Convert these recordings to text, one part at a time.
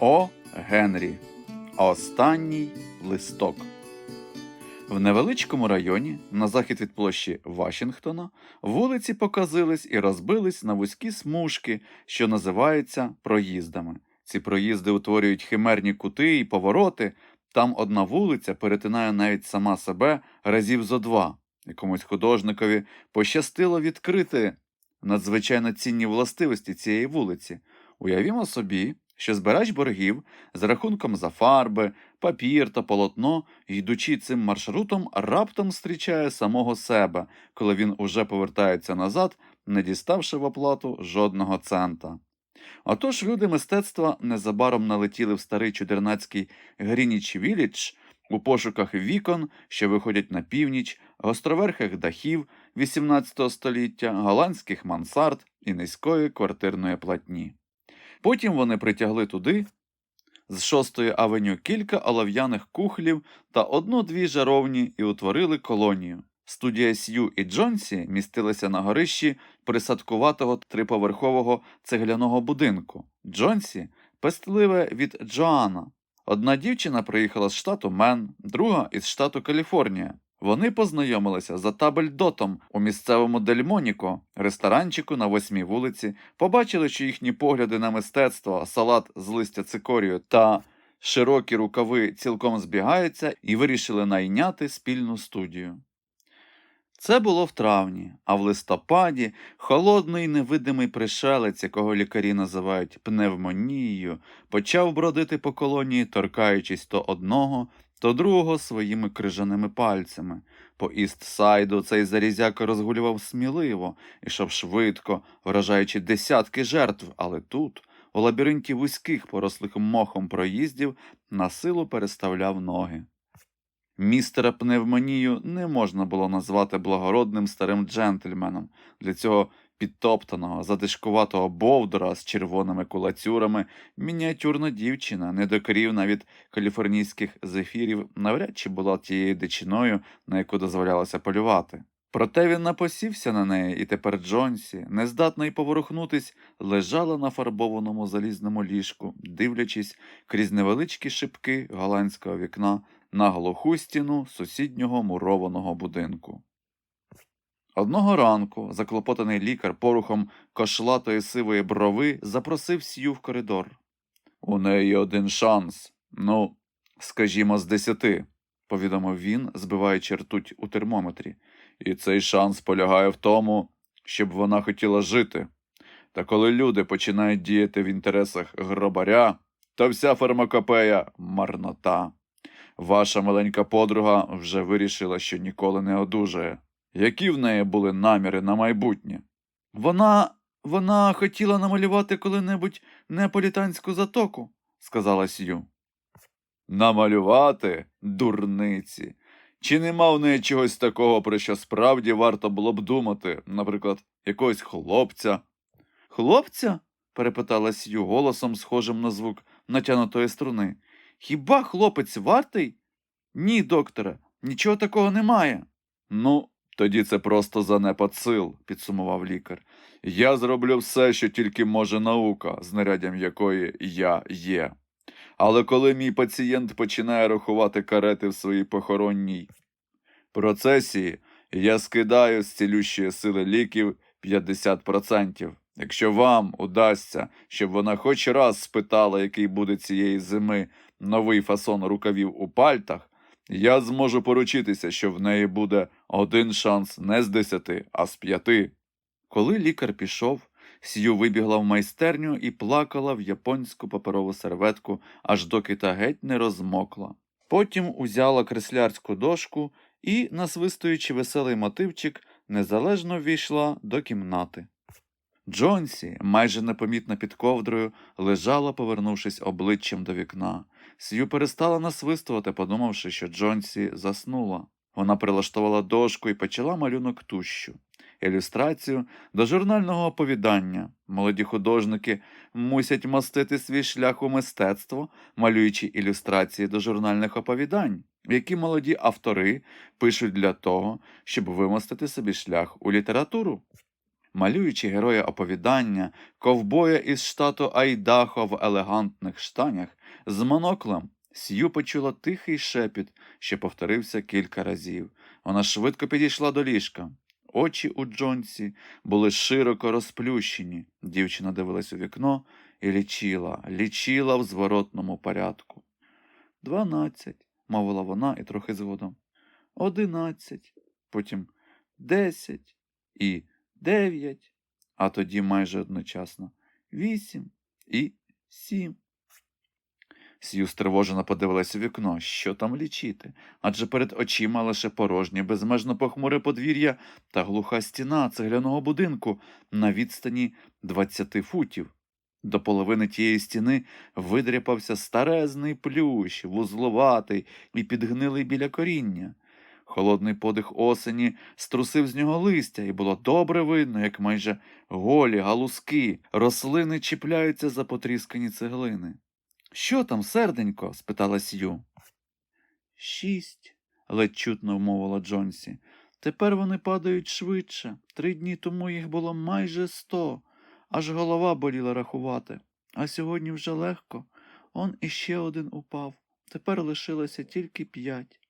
О. Генрі. Останній листок. В невеличкому районі, на захід від площі Вашингтона, вулиці показились і розбились на вузькі смужки, що називаються проїздами. Ці проїзди утворюють химерні кути і повороти. Там одна вулиця перетинає навіть сама себе разів зо два. Якомусь художникові пощастило відкрити надзвичайно цінні властивості цієї вулиці. Уявімо собі, що збирач боргів з рахунком за фарби, папір та полотно, йдучи цим маршрутом, раптом зустрічає самого себе, коли він уже повертається назад, не діставши в оплату жодного цента. Отож люди мистецтва незабаром налетіли в старий чудернацький Грініч Вілідж у пошуках вікон, що виходять на північ, гостроверхих дахів XVIII століття, голландських мансард і низької квартирної платні. Потім вони притягли туди з шостої авеню кілька олов'яних кухлів та одну-дві жаровні і утворили колонію. Студія Сью і Джонсі містилася на горищі присадкуватого триповерхового цегляного будинку. Джонсі пестливе від Джоанна. Одна дівчина приїхала з штату Мен, друга із штату Каліфорнія. Вони познайомилися за табельдотом у місцевому Дельмоніко, ресторанчику на восьмій вулиці, побачили, що їхні погляди на мистецтво, салат з листя цикорію та широкі рукави цілком збігаються і вирішили найняти спільну студію. Це було в травні, а в листопаді холодний невидимий пришелець, якого лікарі називають пневмонією, почав бродити по колонії, торкаючись то одного, то другого своїми крижаними пальцями. По Іст-Сайду цей зарізяка розгулював сміливо, ішов швидко, вражаючи десятки жертв, але тут, у лабіринті вузьких, порослих мохом проїздів, на силу переставляв ноги. Містера пневмонію не можна було назвати благородним старим джентльменом для цього підтоптаного, задишкуватого бовдура з червоними кулацюрами, мініатюрна дівчина, недокрівна від каліфорнійських зефірів, навряд чи була тією дичиною, на яку дозволялося полювати. Проте він напосівся на неї, і тепер Джонсі, нездатна й поворухнутись, лежала на фарбованому залізному ліжку, дивлячись крізь невеличкі шибки голландського вікна на глуху стіну сусіднього мурованого будинку. Одного ранку заклопотаний лікар порухом кошлатої сивої брови запросив сію в коридор. У неї один шанс. Ну, скажімо, з десяти, повідомив він, збиваючи ртуть у термометрі. І цей шанс полягає в тому, щоб вона хотіла жити. Та коли люди починають діяти в інтересах гробаря, то вся фармакопея марнота. Ваша маленька подруга вже вирішила, що ніколи не одужає. Які в неї були наміри на майбутнє? Вона. вона хотіла намалювати коли-небудь неаполітанську затоку, сказала Сью. Намалювати, дурниці. Чи нема в неї чогось такого, про що справді варто було б думати, наприклад, якогось хлопця? Хлопця? перепитала Сью голосом, схожим на звук натянутої струни. Хіба хлопець вартий? Ні, докторе, нічого такого немає. Ну, тоді це просто занепад сил, підсумував лікар. Я зроблю все, що тільки може наука, знаряддям якої я є. Але коли мій пацієнт починає рахувати карети в своїй похоронній процесії, я скидаю з цілющої сили ліків 50%. Якщо вам удасться, щоб вона хоч раз спитала, який буде цієї зими новий фасон рукавів у пальтах, я зможу поручитися, що в неї буде один шанс не з десяти, а з п'яти. Коли лікар пішов, Сью вибігла в майстерню і плакала в японську паперову серветку, аж доки та геть не розмокла. Потім узяла креслярську дошку і, насвистуючи веселий мотивчик, незалежно ввійшла до кімнати. Джонсі, майже непомітно під ковдрою, лежала, повернувшись обличчям до вікна. Сью перестала насвистувати, подумавши, що Джонсі заснула. Вона прилаштувала дошку і почала малюнок тущу. Ілюстрацію до журнального оповідання. Молоді художники мусять мостити свій шлях у мистецтво, малюючи ілюстрації до журнальних оповідань, які молоді автори пишуть для того, щоб вимостити собі шлях у літературу. малюючи героя оповідання, ковбоя із штату Айдахо в елегантних штанях, з моноклем, Сью почула тихий шепіт, що повторився кілька разів. Вона швидко підійшла до ліжка. Очі у Джонсі були широко розплющені. Дівчина дивилась у вікно і лічила, лічила в зворотному порядку. Дванадцять, мовила вона і трохи згодом. Одинадцять, потім десять і дев'ять, а тоді майже одночасно вісім і сім. Сью стривожено подивилась у вікно, що там лічити, адже перед очима лише порожнє, безмежно похмуре подвір'я та глуха стіна цегляного будинку на відстані двадцяти футів. До половини тієї стіни видряпався старезний плющ, вузловатий і підгнилий біля коріння. Холодний подих осені струсив з нього листя, і було добре видно, як майже голі галузки, рослини чіпляються за потріскані цеглини. Що там, серденько? спитала Сью. Шість, ледь чутно вмовила Джонсі. Тепер вони падають швидше. Три дні тому їх було майже сто, аж голова боліла рахувати. А сьогодні вже легко. Он іще один упав. Тепер лишилося тільки п'ять.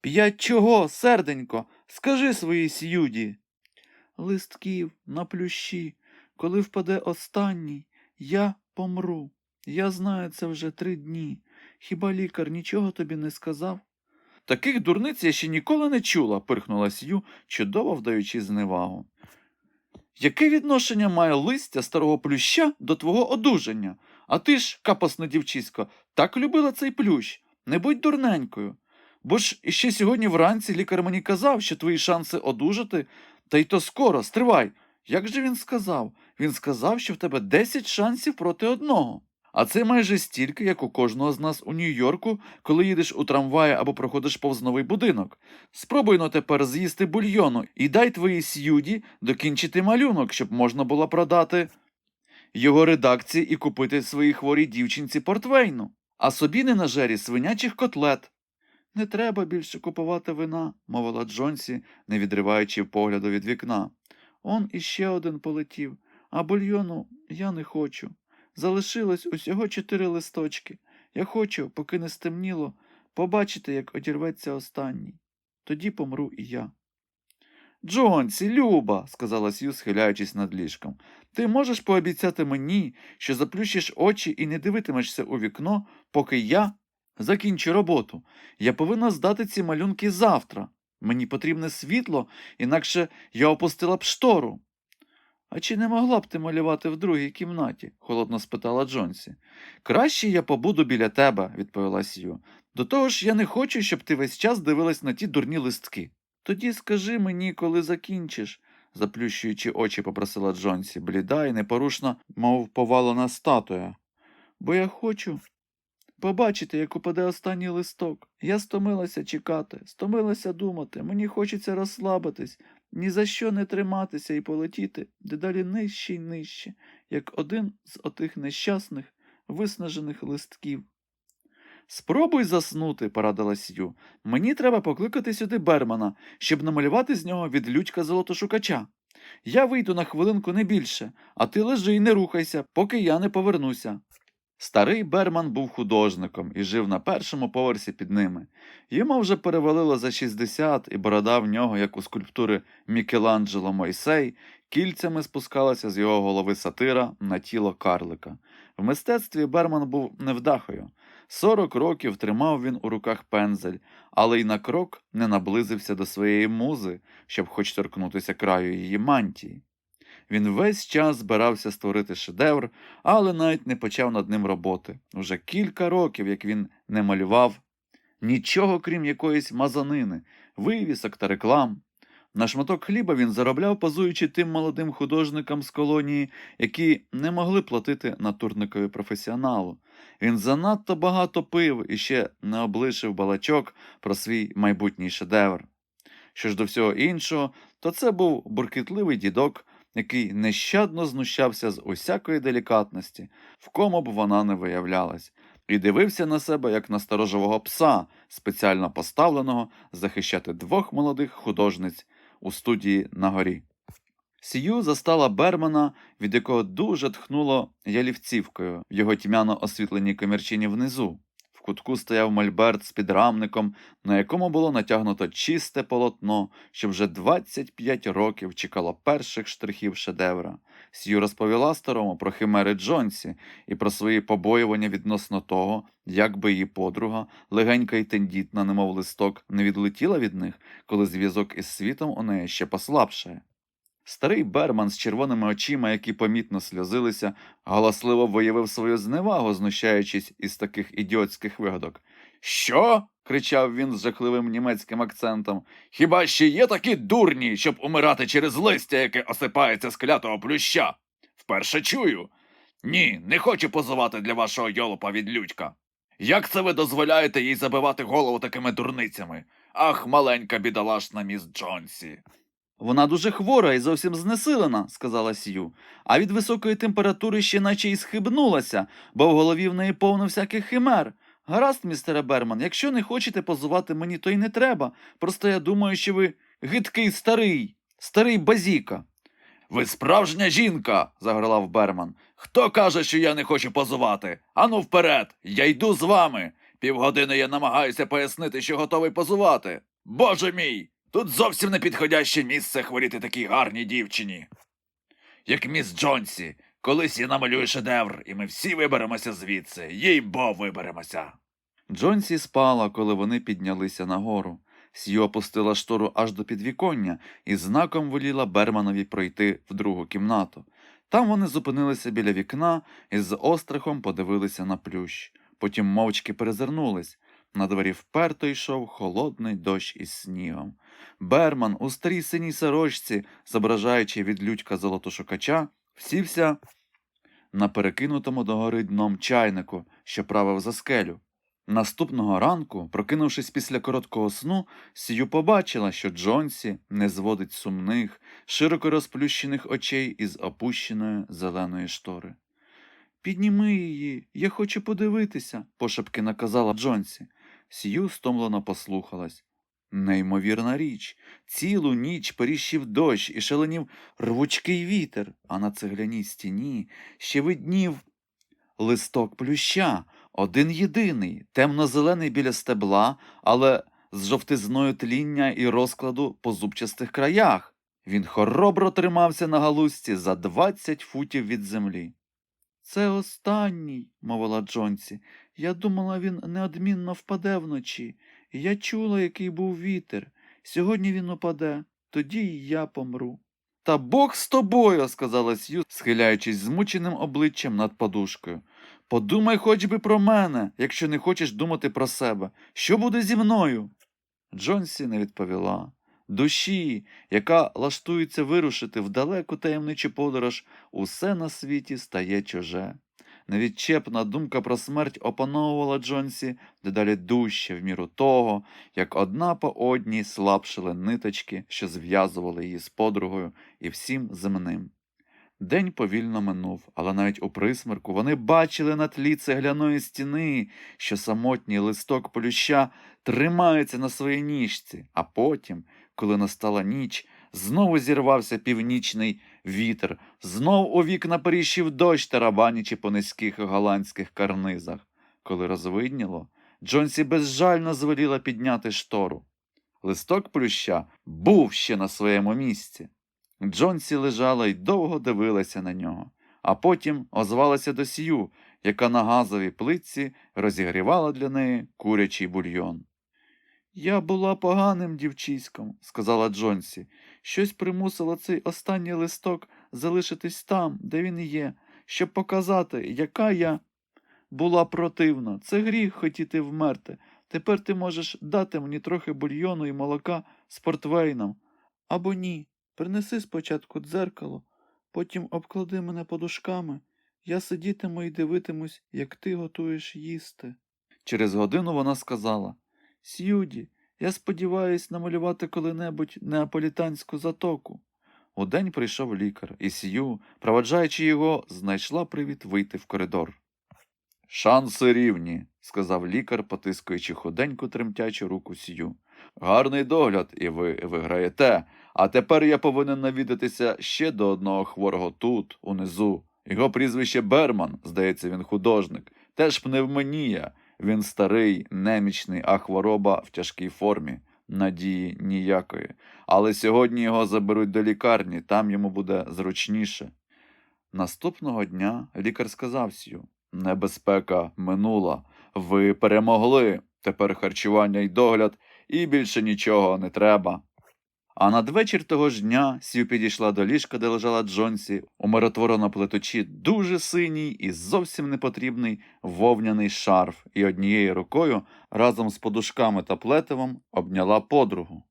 П'ять чого, серденько? Скажи своїй сюді. Листків на плющі. Коли впаде останній, я помру. Я знаю це вже три дні. Хіба лікар нічого тобі не сказав? Таких дурниць я ще ніколи не чула, пирхнула Сью, чудово вдаючи зневагу. Яке відношення має листя старого плюща до твого одужання? А ти ж, капосна дівчисько, так любила цей плющ. Не будь дурненькою. Бо ж іще сьогодні вранці лікар мені казав, що твої шанси одужати, та й то скоро, стривай. Як же він сказав? Він сказав, що в тебе 10 шансів проти одного. А це майже стільки, як у кожного з нас у Нью-Йорку, коли їдеш у трамваї або проходиш повз новий будинок. Спробуй но тепер з'їсти бульйону і дай твоїй сюді докінчити малюнок, щоб можна було продати його редакції і купити своїй хворій дівчинці портвейну, а собі не на жері свинячих котлет. Не треба більше купувати вина, мовила Джонсі, не відриваючи погляду від вікна. Он іще один полетів, а бульйону я не хочу. Залишилось усього чотири листочки. Я хочу, поки не стемніло, побачити, як одірветься останній. Тоді помру і я. Джонсі, Люба, сказала Сью, схиляючись над ліжком, ти можеш пообіцяти мені, що заплющиш очі і не дивитимешся у вікно, поки я закінчу роботу. Я повинна здати ці малюнки завтра. Мені потрібне світло, інакше я опустила б штору. А чи не могла б ти малювати в другій кімнаті? холодно спитала Джонсі. Краще я побуду біля тебе, відповіла Сью. До того ж, я не хочу, щоб ти весь час дивилась на ті дурні листки. Тоді скажи мені, коли закінчиш, заплющуючи очі, попросила Джонсі, бліда і непорушна, мов повалена статуя. Бо я хочу побачити, як упаде останній листок. Я стомилася чекати, стомилася думати, мені хочеться розслабитись, ні за що не триматися і полетіти дедалі нижче й нижче, як один з отих нещасних, виснажених листків. Спробуй заснути, порадила Сью. Мені треба покликати сюди Бермана, щоб намалювати з нього від людька золотошукача. Я вийду на хвилинку не більше, а ти лежи й не рухайся, поки я не повернуся. Старий Берман був художником і жив на першому поверсі під ними. Йому вже перевалило за 60, і борода в нього, як у скульптури Мікеланджело Мойсей, кільцями спускалася з його голови сатира на тіло карлика. В мистецтві Берман був невдахою. Сорок років тримав він у руках пензель, але й на крок не наблизився до своєї музи, щоб хоч торкнутися краю її мантії. Він весь час збирався створити шедевр, але навіть не почав над ним роботи. Уже кілька років, як він не малював нічого, крім якоїсь мазанини, вивісок та реклам. На шматок хліба він заробляв, позуючи тим молодим художникам з колонії, які не могли платити натурникові професіоналу. Він занадто багато пив і ще не облишив балачок про свій майбутній шедевр. Що ж до всього іншого, то це був буркітливий дідок, який нещадно знущався з усякої делікатності, в кому б вона не виявлялась, і дивився на себе як на сторожового пса, спеціально поставленого захищати двох молодих художниць у студії на горі. Сію застала Бермана, від якого дуже тхнуло ялівцівкою в його тьмяно освітленій комірчині внизу. Кутку стояв мольберт з підрамником, на якому було натягнуто чисте полотно, що вже 25 років чекало перших штрихів шедевра. Сью розповіла старому про химери Джонсі і про свої побоювання відносно того, як би її подруга, легенька й тендітна, немов листок, не відлетіла від них, коли зв'язок із світом у неї ще послабшає. Старий Берман з червоними очима, які помітно сльозилися, галасливо виявив свою зневагу, знущаючись із таких ідіотських вигадок. Що? кричав він з жахливим німецьким акцентом. Хіба ще є такі дурні, щоб умирати через листя, яке осипається з клятого плюща? Вперше чую. Ні, не хочу позувати для вашого йолопа від людька. Як це ви дозволяєте їй забивати голову такими дурницями? Ах, маленька бідолашна міс Джонсі. Вона дуже хвора і зовсім знесилена, сказала Сью, а від високої температури ще наче й схибнулася, бо в голові в неї повно всяких химер. Гаразд, містере Берман, якщо не хочете позувати мені, то й не треба. Просто я думаю, що ви гидкий старий, старий базіка. Ви справжня жінка, загорлав Берман. Хто каже, що я не хочу позувати? Ану вперед, я йду з вами. Півгодини я намагаюся пояснити, що готовий позувати. Боже мій! Тут зовсім не підходяще місце хворіти такій гарній дівчині. Як міс Джонсі, колись я намалюю шедевр, і ми всі виберемося звідси, їй бо виберемося. Джонсі спала, коли вони піднялися нагору. Сью опустила штору аж до підвіконня і знаком воліла Берманові пройти в другу кімнату. Там вони зупинилися біля вікна і з острахом подивилися на плющ. Потім мовчки перезирнулись. На дворі вперто йшов холодний дощ із снігом. Берман у старій синій сорочці, зображаючи від людька золотошукача, сівся на перекинутому догори дном чайнику, що правив за скелю. Наступного ранку, прокинувшись після короткого сну, Сію побачила, що Джонсі не зводить сумних, широко розплющених очей із опущеної зеленої штори. Підніми її, я хочу подивитися, пошепки наказала Джонсі. Сію стомлено послухалась. Неймовірна річ. Цілу ніч періщив дощ і шаленів рвучкий вітер, а на цегляній стіні ще виднів листок плюща, один єдиний, темно-зелений біля стебла, але з жовтизною тління і розкладу по зубчастих краях. Він хоробро тримався на галузці за двадцять футів від землі. Це останній, мовила Джонсі. Я думала, він неодмінно впаде вночі. Я чула, який був вітер. Сьогодні він упаде, тоді й я помру. Та Бог з тобою, сказала Сью, схиляючись змученим обличчям над подушкою. Подумай хоч би про мене, якщо не хочеш думати про себе. Що буде зі мною? Джонсі не відповіла. Душі, яка лаштується вирушити в далеку таємничу подорож, усе на світі стає чуже. Невідчепна думка про смерть опановувала Джонсі дедалі дужче в міру того, як одна по одній слабшили ниточки, що зв'язували її з подругою і всім земним. День повільно минув, але навіть у присмерку вони бачили на тлі цегляної стіни, що самотній листок полюща тримається на своїй ніжці, а потім, коли настала ніч, знову зірвався північний вітер, знов у вікна періщив дощ, тарабанячи по низьких голландських карнизах. Коли розвидніло, Джонсі безжально звеліла підняти штору. Листок плюща був ще на своєму місці. Джонсі лежала й довго дивилася на нього, а потім озвалася до сію, яка на газовій плитці розігрівала для неї курячий бульйон. Я була поганим дівчиськом, сказала Джонсі. Щось примусило цей останній листок залишитись там, де він є, щоб показати, яка я була противна. Це гріх хотіти вмерти. Тепер ти можеш дати мені трохи бульйону і молока з портвейном. Або ні. Принеси спочатку дзеркало, потім обклади мене подушками. Я сидітиму і дивитимусь, як ти готуєш їсти. Через годину вона сказала Сюді, я сподіваюсь намалювати коли-небудь неаполітанську затоку. Удень прийшов лікар, і Сью, проваджаючи його, знайшла привід вийти в коридор. Шанси рівні, сказав лікар, потискуючи худеньку тремтячу руку Сью. Гарний догляд, і ви виграєте, А тепер я повинен навідатися ще до одного хворого тут, унизу. Його прізвище Берман, здається, він художник. Теж пневмонія. Він старий, немічний, а хвороба в тяжкій формі. Надії ніякої. Але сьогодні його заберуть до лікарні, там йому буде зручніше. Наступного дня лікар сказав Сью, небезпека минула, ви перемогли, тепер харчування й догляд, і більше нічого не треба. А надвечір того ж дня Сью підійшла до ліжка, де лежала Джонсі, умиротворено плетучи дуже синій і зовсім непотрібний вовняний шарф, і однією рукою разом з подушками та плетивом обняла подругу.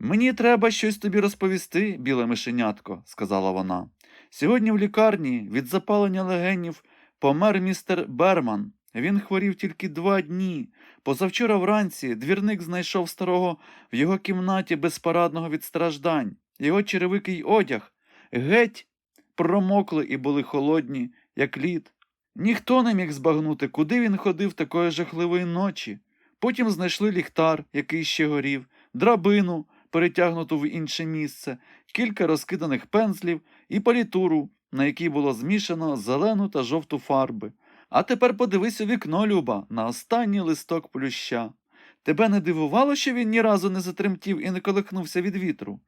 Мені треба щось тобі розповісти, біле мишенятко, сказала вона. Сьогодні в лікарні від запалення легенів помер містер Берман. Він хворів тільки два дні. Позавчора вранці двірник знайшов старого в його кімнаті безпарадного від страждань. Його черевики й одяг геть промокли і були холодні, як лід. Ніхто не міг збагнути, куди він ходив такої жахливої ночі. Потім знайшли ліхтар, який ще горів, драбину, перетягнуту в інше місце, кілька розкиданих пензлів і палітуру, на якій було змішано зелену та жовту фарби. А тепер подивись у вікно, Люба, на останній листок плюща. Тебе не дивувало, що він ні разу не затремтів і не колихнувся від вітру?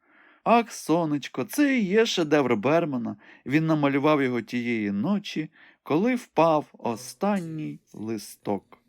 Ах, сонечко, це і є шедевр Бермана. Він намалював його тієї ночі, коли впав останній листок.